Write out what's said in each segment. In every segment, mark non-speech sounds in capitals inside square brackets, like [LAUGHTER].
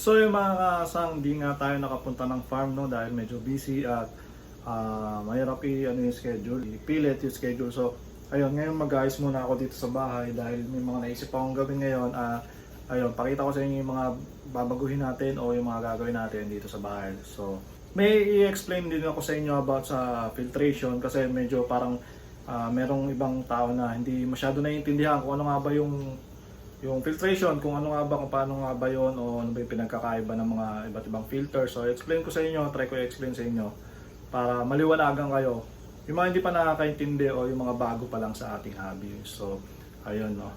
So yung mga kasang di nga tayo nakapunta ng farm no dahil medyo busy at ah, mahirap i ano yung schedule, ipilit yung schedule. So ayun, ngayon mag-ayos muna ako dito sa bahay dahil may mga naisip akong gawin ngayon. Ah, ayun, pakita ko sa inyo yung mga babaguhin natin o yung mga gagawin natin dito sa bahay. So may i-explain din ako sa inyo about sa filtration kasi medyo parang ah, merong ibang tao na hindi masyado naiintindihan kung ano nga ba yung yung filtration, kung ano nga ba, kung paano nga ba yun, o ano ba yung pinagkakaiba ng mga iba't ibang filter. So, explain ko sa inyo, try ko i-explain sa inyo para maliwanagan kayo. Yung mga hindi pa nakakaintindi o yung mga bago pa lang sa ating hobby. So, ayun no.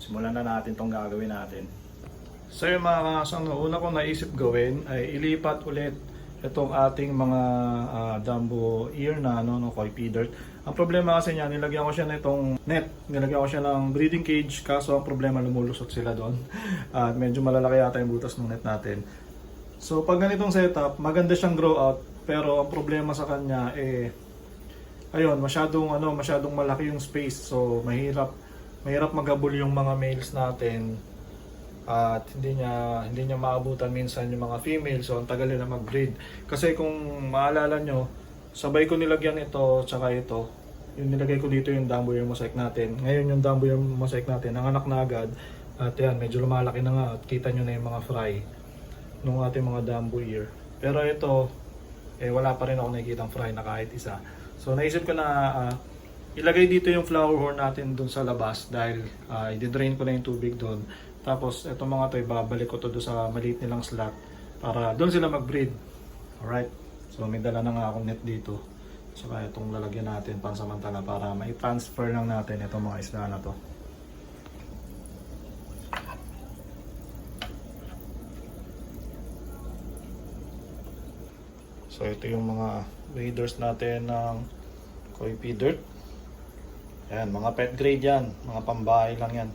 Simulan na natin tong gagawin natin. So yung mga kasang una kong naisip gawin ay ilipat ulit itong ating mga ah, Dumbo ear na ano, no, koi pea. Ang problema kasi niya, nilagyan ko siya nitong net. Nilagyan ko siya ng breeding cage kaso ang problema lumulusot sila doon. [LAUGHS] At medyo malalaki yata yung butas ng net natin. So pag ganitong setup, maganda siyang grow out pero ang problema sa kanya eh ayun, masyadong ano, masyadong malaki yung space. So mahirap mahirap magabol yung mga males natin at hindi niya hindi niya maabutan minsan yung mga female so ang tagal nila mag-breed. Kasi kung maalala nyo sabay ko nilagyan ito tsaka ito. Yung nilagay ko dito yung Dumbo yung mosaic natin. Ngayon yung Dumbo yung mosaic natin nanganak na agad. At yan medyo lumalaki na nga at kita nyo na yung mga fry nung ating mga Dumbo ear pero ito eh wala pa rin ako nakikita fry na kahit isa. So naisip ko na ah, ilagay dito yung flower horn natin dun sa labas dahil uh, i-drain ko na yung tubig dun tapos itong mga to ibabalik ko to doon sa maliit nilang slot para doon sila mag-breed. Alright. So may dala na nga akong net dito. Saka itong lalagyan natin pansamantala para mai-transfer lang natin itong mga isda na to. So ito yung mga waders natin ng koi pea dirt. Ayan, mga pet grade yan. Mga pambahay lang yan.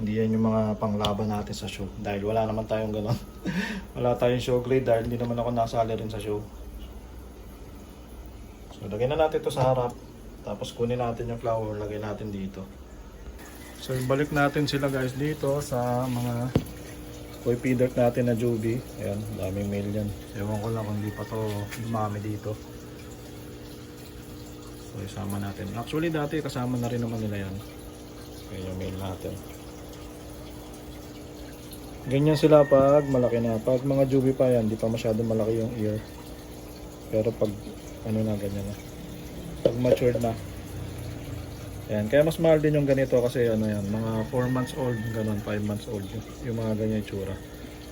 Hindi yan yung mga panglaban natin sa show. Dahil wala naman tayong ganon. [LAUGHS] wala tayong show grade dahil hindi naman ako nasali rin sa show. So, lagyan na natin to sa harap. Tapos kunin natin yung flower, lagay natin dito. So, ibalik natin sila guys dito sa mga koi dirt natin na Joby. Ayan, daming mail yan. Ewan ko lang kung hindi pa to dumami dito. So, isama natin. Actually, dati kasama na rin naman nila yan. Ayan yung mail natin. Ganyan sila pag malaki na. Pag mga jubi pa yan, di pa masyado malaki yung ear. Pero pag ano na, ganyan na. Pag matured na. Ayan. Kaya mas mahal din yung ganito kasi ano yan, mga 4 months old, ganun, 5 months old yung, yung mga ganyan itsura.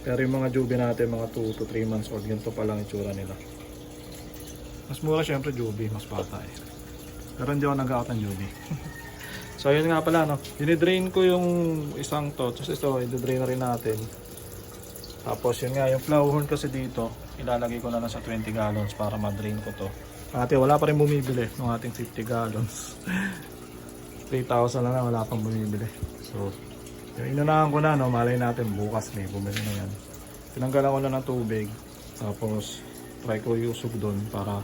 Pero yung mga jubi natin, mga 2 to 3 months old, ganito pa lang itsura nila. Mas mura syempre jubi, mas bata eh. Pero hindi ako nag-out ng jubi. [LAUGHS] So yun nga pala no. Dinidrain ko yung isang to. Tapos ito, i-drain rin natin. Tapos yun nga, yung flower horn kasi dito, ilalagay ko na lang sa 20 gallons para ma-drain ko to. Ate, wala pa rin bumibili ng ating 50 gallons. [LAUGHS] 3,000 na lang, wala pang bumibili. So, yung inunahan ko na, no, malay natin bukas may bumili na yan. Tinanggalan ko na ng tubig. Tapos, try ko iusog doon para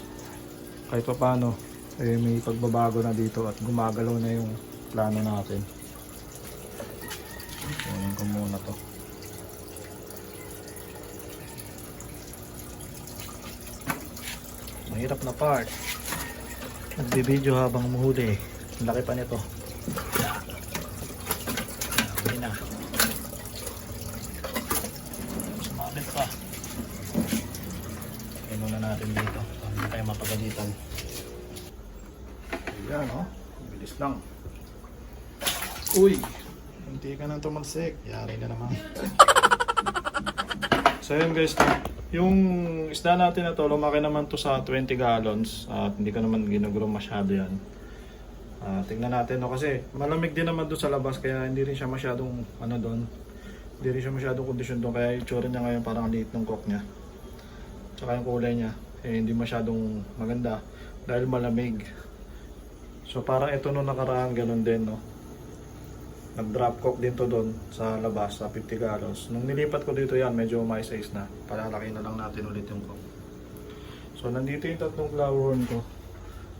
kahit pa paano, eh, may pagbabago na dito at gumagalaw na yung plano natin. Kunin ko muna to. Mahirap na part. Nagbibideo habang muhuli. Ang laki pa nito. Hindi na. Sumabit pa. Kaya muna natin dito. Hindi tayo mapagalitan. Ayan o. Oh. Bilis lang. Uy! Hindi ka nang tumalsik. Yari na naman. so yun guys. Yung isda natin na to, lumaki naman to sa 20 gallons. At hindi ko naman ginuguro masyado yan. Ah, tingnan natin no kasi malamig din naman doon sa labas kaya hindi rin siya masyadong ano doon. Hindi rin siya masyadong kondisyon doon kaya yung tsura niya ngayon parang liit ng cock niya. Tsaka yung kulay niya eh, hindi masyadong maganda dahil malamig. So parang ito nung nakaraan ganun din no. Nag-drop cock din to doon sa labas sa 50 gallons. Nung nilipat ko dito yan medyo may size na. Palalaki na lang natin ulit yung cock. So nandito yung tatlong flower horn ko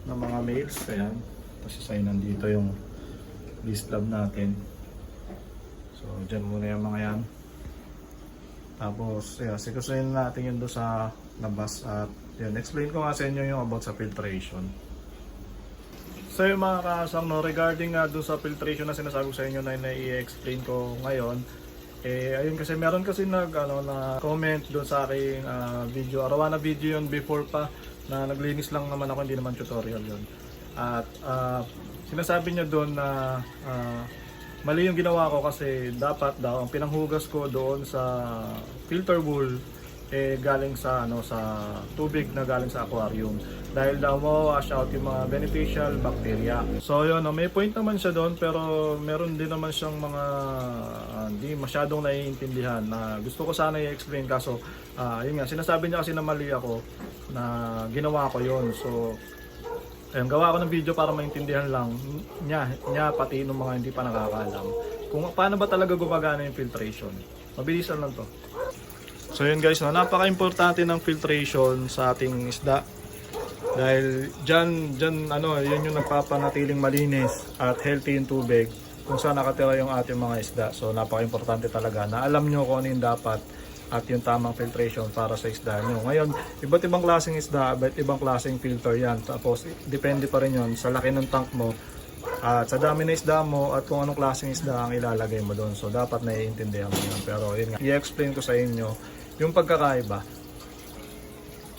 ng mga males. Ayan. Tapos isa nandito yung beast lab natin. So dyan muna yung mga yan. Tapos, yeah, sikusayin natin yun doon sa labas at yun, explain ko nga sa inyo yung about sa filtration. So yung mga kasang no, regarding nga doon sa filtration na sinasabi sa inyo na nai-explain ko ngayon, eh ayun kasi meron kasi nag ano na comment doon sa aking ah, video, arawana video yun before pa na naglinis lang naman ako, hindi naman tutorial yun. At ah, sinasabi niya doon na ah, mali yung ginawa ko kasi dapat daw ang pinanghugas ko doon sa filter bowl eh galing sa ano sa tubig na galing sa aquarium dahil daw mo wash out yung mga beneficial bacteria. So yun, no, may point naman siya doon pero meron din naman siyang mga ah, hindi masyadong naiintindihan na gusto ko sana i-explain kaso ah, yun nga sinasabi niya kasi na mali ako na ginawa ko yon So Ayun, gawa ko ng video para maintindihan lang niya, niya pati ng mga hindi pa nakakaalam kung paano ba talaga gumagana yung filtration. Mabilisan lang to. So yun guys, no, napaka-importante ng filtration sa ating isda. Dahil dyan, dyan ano, yun yung nagpapanatiling malinis at healthy yung tubig kung saan nakatira yung ating mga isda. So napaka-importante talaga na alam nyo kung ano yung dapat at yung tamang filtration para sa isda nyo. Ngayon, iba't ibang klaseng isda, iba't ibang klaseng filter yan. Tapos, depende pa rin yun sa laki ng tank mo at sa dami na isda mo at kung anong klaseng isda ang ilalagay mo doon. So, dapat naiintindihan mo yun. Pero, yun nga, i-explain ko sa inyo yung pagkakaiba.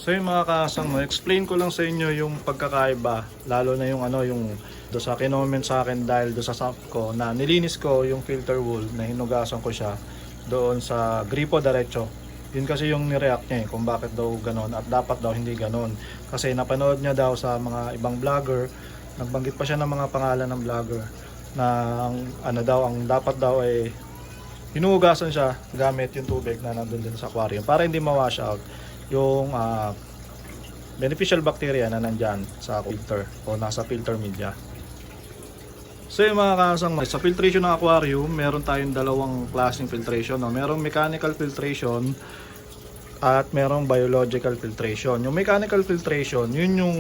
So, yung mga kasang mo, explain ko lang sa inyo yung pagkakaiba, lalo na yung ano, yung do sa kinoment sa akin dahil do sa sump ko na nilinis ko yung filter wool na hinugasan ko siya doon sa gripo diretso. Yun kasi yung nireact niya eh, kung bakit daw ganon at dapat daw hindi ganon. Kasi napanood niya daw sa mga ibang vlogger, nagbanggit pa siya ng mga pangalan ng vlogger na ang, ano daw, ang dapat daw ay hinuhugasan siya gamit yung tubig na nandun din sa aquarium para hindi ma-wash out yung ah, beneficial bacteria na nandyan sa filter o nasa filter media. So yung mga kasang sa filtration ng aquarium, meron tayong dalawang klaseng filtration. No? Merong mechanical filtration at merong biological filtration. Yung mechanical filtration, yun yung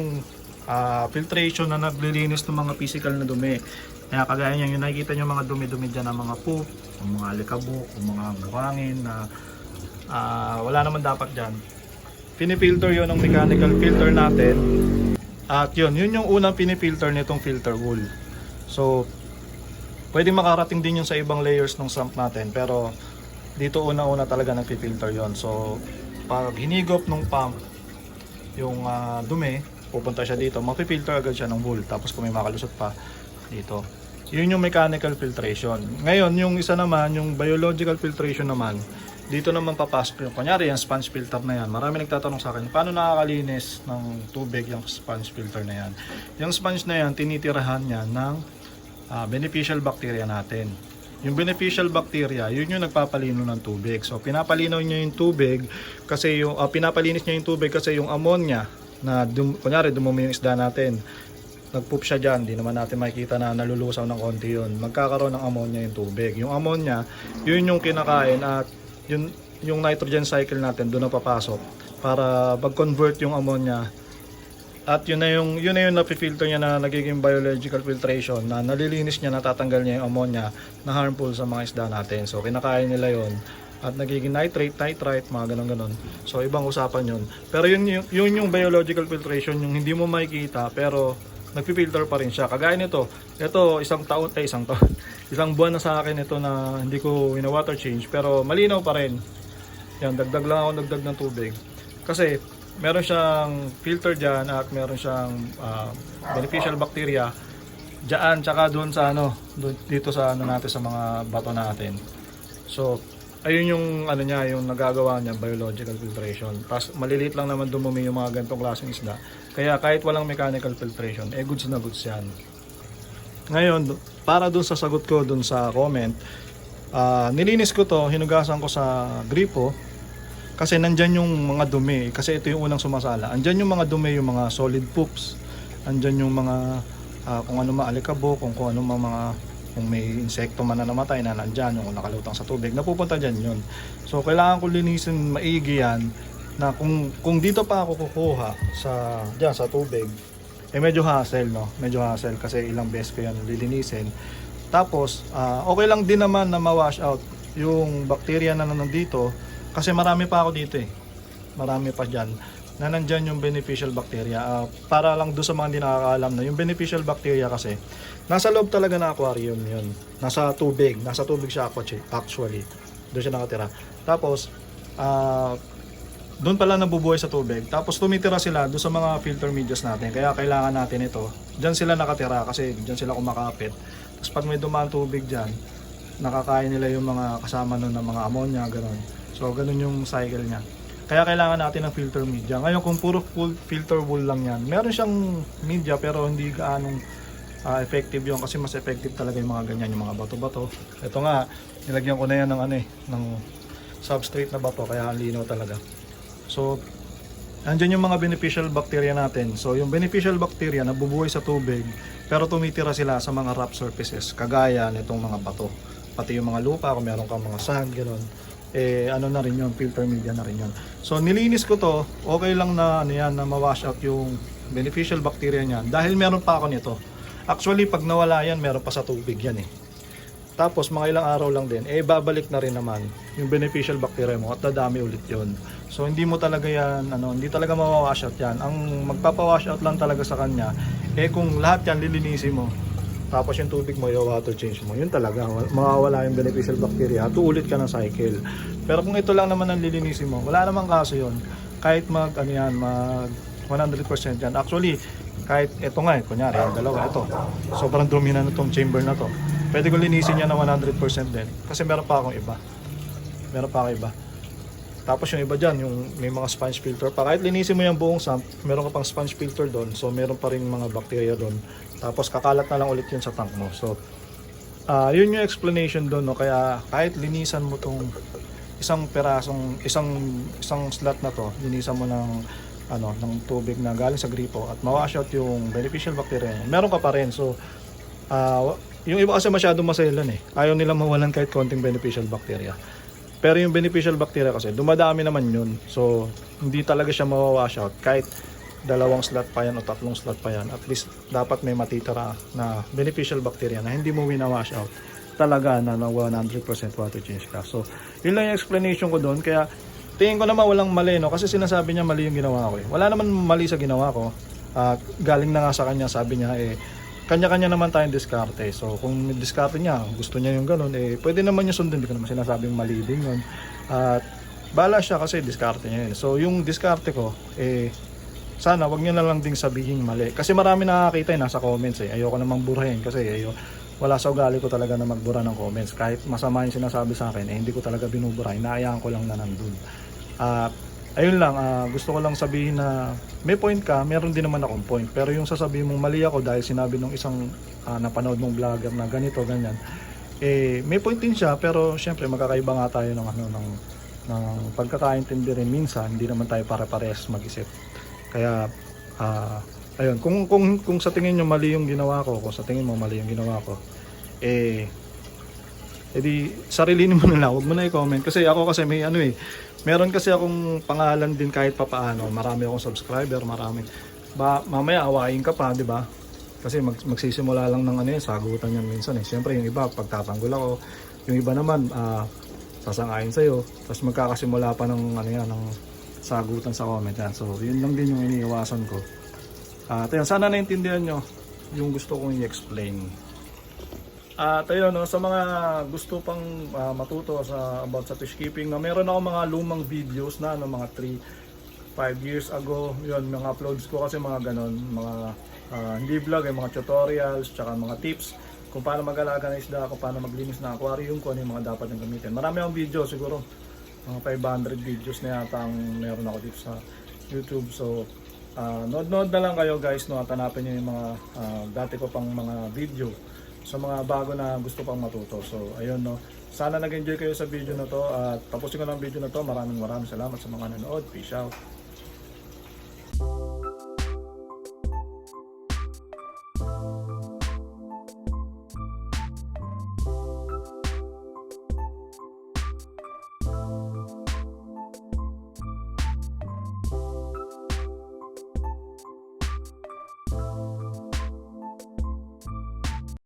ah, filtration na naglilinis ng mga physical na dumi. Kaya kagaya niyan, yung nakikita nyo mga dumi-dumi dyan ng mga poop, ng mga alikabok, ng mga buhangin na ah, wala naman dapat dyan. Pinifilter yun ng mechanical filter natin. At yun, yun yung unang pinifilter nitong filter wool. So, pwede makarating din yun sa ibang layers ng sump natin. Pero, dito una-una talaga nagpi-filter yon So, pag hinigop ng pump yung ah, dumi, pupunta siya dito, mapipilter agad siya ng wool. Tapos kung may makalusot pa, dito. Yun yung mechanical filtration. Ngayon, yung isa naman, yung biological filtration naman, dito naman papasok yung, kunyari yung sponge filter na yan. Marami nagtatanong sa akin, paano nakakalinis ng tubig yung sponge filter na yan? Yung sponge na yan, tinitirahan niya ng ah, beneficial bacteria natin. Yung beneficial bacteria, yun yung nagpapalino ng tubig. So, pinapalinaw niya yung tubig kasi yung, ah, pinapalinis niya yung tubig kasi yung ammonia na, dum, kunyari, dumumi yung isda natin, nagpoop siya dyan, di naman natin makikita na nalulusaw ng konti yun. Magkakaroon ng ammonia yung tubig. Yung ammonia, yun yung kinakain at yun, yung nitrogen cycle natin doon na papasok para pag-convert yung ammonia at yun na yung yun na yung napifilter niya na nagiging biological filtration na nalilinis niya natatanggal niya yung ammonia na harmful sa mga isda natin. So kinakain nila yon at nagiging nitrate, nitrite, mga ganun ganon So ibang usapan yun. Pero yun, yun, yun yung biological filtration, yung hindi mo makikita pero nagpi-filter pa rin siya. Kagaya nito, ito isang taon, eh isang taon, [LAUGHS] isang buwan na sa akin ito na hindi ko wina-water change pero malinaw pa rin. Yan, dagdag lang ako dagdag ng tubig. Kasi meron siyang filter dyan at meron siyang ah, beneficial bacteria dyan tsaka doon sa ano dito sa ano natin sa mga bato natin so ayun yung ano niya yung nagagawa niya biological filtration. Tapos maliliit lang naman dumumi yung mga ganitong klaseng isda. Kaya kahit walang mechanical filtration eh goods na goods yan. Ngayon para doon sa sagot ko doon sa comment ah, nilinis ko to hinugasan ko sa gripo kasi nandyan yung mga dumi. Kasi ito yung unang sumasala. Andyan yung mga dumi yung mga solid poops. Andyan yung mga ah, kung ano maalikabo kung, kung ano mga kung may insekto man na namatay na nandyan yung nakalutang sa tubig napupunta dyan yun. So kailangan ko linisin maigi yan na kung, kung dito pa ako kukuha sa, dyan sa tubig eh medyo hassle no? Medyo hassle kasi ilang beses ko yan lilinisin. Tapos, ah, okay lang din naman na ma-wash out yung bacteria na nandito kasi marami pa ako dito eh. Marami pa dyan na nandyan yung beneficial bacteria. Ah, para lang doon sa mga hindi nakakaalam na yung beneficial bacteria kasi nasa loob talaga ng aquarium yun. Nasa tubig. Nasa tubig siya actually. Doon siya nakatira. Tapos, ah, doon pala nabubuhay sa tubig. Tapos tumitira sila doon sa mga filter medias natin. Kaya kailangan natin ito. Diyan sila nakatira kasi diyan sila kumakapit. Tapos pag may dumaan tubig diyan, nakakain nila yung mga kasama nun ng mga ammonia, ganun. So ganun yung cycle niya. Kaya kailangan natin ng filter media. Ngayon kung puro full filter wool lang yan, meron siyang media pero hindi gaanong ah, effective yun kasi mas effective talaga yung mga ganyan, yung mga bato-bato. Ito nga, nilagyan ko na yan ng ano eh, ng substrate na bato kaya ang linaw talaga. So, andyan yung mga beneficial bacteria natin. So, yung beneficial bacteria nabubuhay sa tubig, pero tumitira sila sa mga rough surfaces, kagaya nitong mga bato. Pati yung mga lupa, kung meron kang mga sand, gano'n. Eh, ano na rin yun, filter media na rin yun. So, nilinis ko to, okay lang na, ano yan, na ma-wash out yung beneficial bacteria niyan. Dahil meron pa ako nito. Actually, pag nawala yan, meron pa sa tubig yan eh. Tapos mga ilang araw lang din, eh babalik na rin naman yung beneficial bacteria mo at dadami ulit yon. So hindi mo talaga yan, ano, hindi talaga mawawash out yan. Ang magpapawash out lang talaga sa kanya, eh kung lahat yan lilinisin mo, tapos yung tubig mo, yung water change mo, yun talaga, wa- mawawala yung beneficial bacteria at uulit ka ng cycle. Pero kung ito lang naman ang lilinisin mo, wala namang kaso yun. Kahit mag, ano yan, mag 100% yan. Actually, kahit ito nga eh, kunyari, yung dalawa, ito. Sobrang dumi na itong chamber na to. Pwede ko linisin yan na 100% din. Kasi meron pa akong iba. Meron pa akong iba. Tapos yung iba dyan, yung may mga sponge filter pa. Kahit linisin mo yung buong sump, meron ka pang sponge filter doon. So meron pa rin mga bacteria doon. Tapos kakalat na lang ulit yun sa tank mo. So, ah yun yung explanation doon. No? Kaya kahit linisan mo tong isang perasong, isang, isang slot na to, linisan mo ng ano, ng tubig na galing sa gripo at ma-wash out yung beneficial bacteria. Meron ka pa rin. So, ah yung iba kasi masyadong maselan eh. Ayaw nila mawalan kahit konting beneficial bacteria. Pero yung beneficial bacteria kasi, dumadami naman yun. So, hindi talaga siya mawawash out. Kahit dalawang slot pa yan o tatlong slot pa yan, at least dapat may matitira na beneficial bacteria na hindi mo winawash out. Talaga na na 100% water change ka. So, yun lang yung explanation ko doon. Kaya, tingin ko naman walang mali, no? Kasi sinasabi niya mali yung ginawa ko eh. Wala naman mali sa ginawa ko. At galing na nga sa kanya, sabi niya eh, kanya-kanya naman tayong diskarte. So, kung may diskarte niya, gusto niya yung ganun, eh, pwede naman niya sundin. Hindi ko naman sinasabing mali din yun. At, bala siya kasi diskarte niya yun. So, yung diskarte ko, eh, sana wag niyo na lang ding sabihin mali. Kasi marami nakakita eh, nasa comments eh. Ayoko namang burahin kasi ayo, wala sa ugali ko talaga na magbura ng comments. Kahit masama yung sinasabi sa akin, eh, hindi ko talaga binubura. Inaayaan ko lang na nandun. At, ayun lang, ah, gusto ko lang sabihin na may point ka, meron din naman akong point. Pero yung sasabihin mong mali ako dahil sinabi nung isang ah, napanood mong vlogger na ganito, ganyan, eh, may point din siya, pero syempre magkakaiba nga tayo ng, ano, ng, ng pagkakaintindi rin minsan, hindi naman tayo pare-parehas mag-isip. Kaya, ah, ayun, kung, kung, kung sa tingin nyo mali yung ginawa ko, kung sa tingin mo mali yung ginawa ko, eh, edi sarilinin mo na lang, huwag mo na i-comment. Kasi ako kasi may ano eh, meron kasi akong pangalan din kahit papaano. Marami akong subscriber, marami. Ba, mamaya awayin ka pa, di ba? Kasi mag, magsisimula lang ng ano yan, sagutan yan minsan eh. Siyempre yung iba, pagtatanggol ako. Yung iba naman, ah, sasangayin sa'yo. Tapos magkakasimula pa ng ano yan, ng sagutan sa comment yan. So, yun lang din yung iniiwasan ko. At ayun, sana naintindihan nyo yung gusto kong i-explain. At ayun, no, sa mga gusto pang ah, matuto sa about sa fish keeping, na meron ako mga lumang videos na no, mga 3 5 years ago, yun, mga uploads ko kasi mga ganon, mga ah, hindi vlog, eh, mga tutorials, tsaka mga tips kung paano mag-alaga ng isda, kung paano maglinis ng aquarium, kung ano yung mga dapat yung gamitin. Marami akong video, siguro mga 500 videos na yata ang meron ako dito sa YouTube. So, ah nood-nood na lang kayo guys, no, at hanapin nyo yung mga ah, dati ko pang mga video sa mga bago na gusto pang matuto. So, ayun no. Sana nag-enjoy kayo sa video na to at tapusin ko ng video na to. Maraming maraming salamat sa mga nanood. Peace out.